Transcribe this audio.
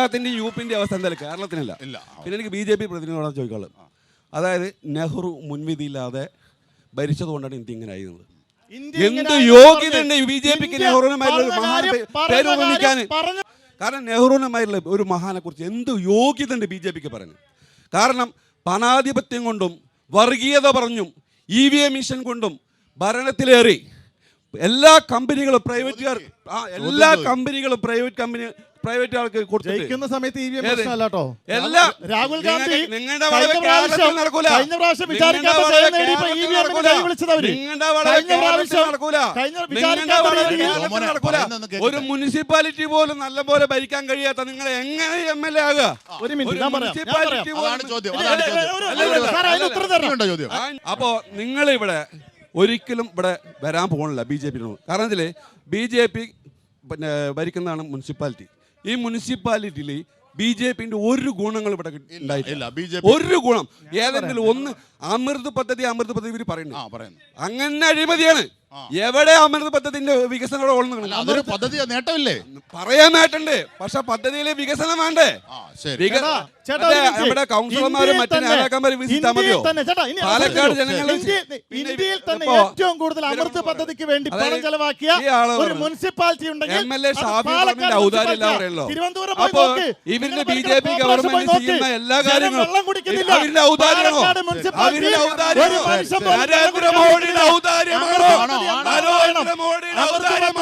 കേരളത്തിന്റെ യു പിന്റെ അവസ്ഥ എന്തായാലും കേരളത്തിനില്ല. ഇല്ല. പിന്നെ എനിക്ക് ബി ജെ പി പ്രതിനിധിയോടാണ് ചോദിക്കാനുള്ളത്. അതായത് നെഹ്റു മുൻവിധിയില്ലാതെ ഭരിച്ചതുകൊണ്ടാണ് ഇന്ത്യ ഇങ്ങനെ ആയിരുന്നത്. ഇന്ത്യ എന്ത് യോഗ്യത ബി ജെ പിക്ക് നെഹ്റുവിനുമായിട്ടുള്ള ഒരു കാരണം നെഹ്റുവിനുമായിട്ടുള്ള ഒരു മഹാനെ കുറിച്ച് എന്ത് യോഗ്യത ഉണ്ട് ബി ജെ പിക്ക് പറഞ്ഞു കാരണം പണാധിപത്യം കൊണ്ടും വർഗീയത പറഞ്ഞും ഇ വി എം മിഷൻ കൊണ്ടും ഭരണത്തിലേറി എല്ലാ കമ്പനികളും പ്രൈവറ്റ് ആ എല്ലാ കമ്പനികളും പ്രൈവറ്റ് കമ്പനി പ്രൈവറ്റ് ആൾക്ക് കൊടുത്തിരിക്കുന്ന സമയത്ത് ഇ വി എം ഏത്? പ്രശ്നമല്ല എല്ലാ. രാഹുൽ ഗാന്ധി നിങ്ങളുടെ- കഴിഞ്ഞ പ്രാവശ്യം പ്രാവശ്യം വിചാരിക്കാത്ത കേൾക്കട്ടെ. ഒരു മുനിസിപ്പാലിറ്റി പോലും നല്ല പോലെ ഭരിക്കാൻ കഴിയാത്ത നിങ്ങൾ എങ്ങനെ എം എൽ എ ആകുക? ഒരു മിനിറ്റ് ഞാൻ പറയാം ഞാൻ municipality പറയാം അതാണ് ചോദ്യം അതാണ് ചോദ്യം. അല്ല, അല്ല, സാറേ, ഉത്തരം തരണം. ചോദ്യം? ആ, അപ്പോ നിങ്ങൾ ഇവിടെ ഒരിക്കലും ഇവിടെ വരാൻ പോകണില്ല ബി ജെ പി കാരണം ബി ജെ പി പിന്നെ ഭരിക്കുന്നതാണ് മുനിസിപ്പാലിറ്റി. ഈ മുനിസിപ്പാലിറ്റിയിൽ ബി ജെ പിന്റെ ഒരു ഗുണങ്ങൾ ഇവിടെ ഉണ്ടായിട്ടില്ല. ബി ജെ ഒരു ഗുണം. ഏതെങ്കിലും ഒന്ന് അമൃത് പദ്ധതി അമൃത് പദ്ധതി ഇവർ ആ പറയുന്നു പറയുന്നു. അങ്ങനെ അഴിമതിയാണ്. എവിടെ അമൃത് പദ്ധതിന്റെ വികസനം അതൊരു പദ്ധതി നേട്ടമില്ലേ? പറയാൻ നേട്ടണ്ട് പക്ഷെ പദ്ധതിയിലെ വികസനം വേണ്ടേ. നമ്മുടെ കൗൺസിലർമാരും മറ്റു നേതാക്കന്മാരും വിസിറ്റാ മതിയോ? പാലക്കാട് ജനങ്ങൾ ഇന്ത്യയിൽ- തന്നെ ഏറ്റവും കൂടുതൽ അമൃത് പദ്ധതിക്ക് വേണ്ടി പണം ചെലവാക്കിയ ഒരു മുനിസിപ്പാലിറ്റി ഉണ്ടെങ്കിൽ ഇവരുടെ ബി ജെ പി ഗവൺമെന്റ് ചെയ്യുന്ന എല്ലാ കാര്യങ്ങളും. അവരുടെ ഔദാര്യമാണോ അവരുടെ നരേന്ദ്രമോദിയുടെ ഔദാര്യമാണോ? ഔദാര്യം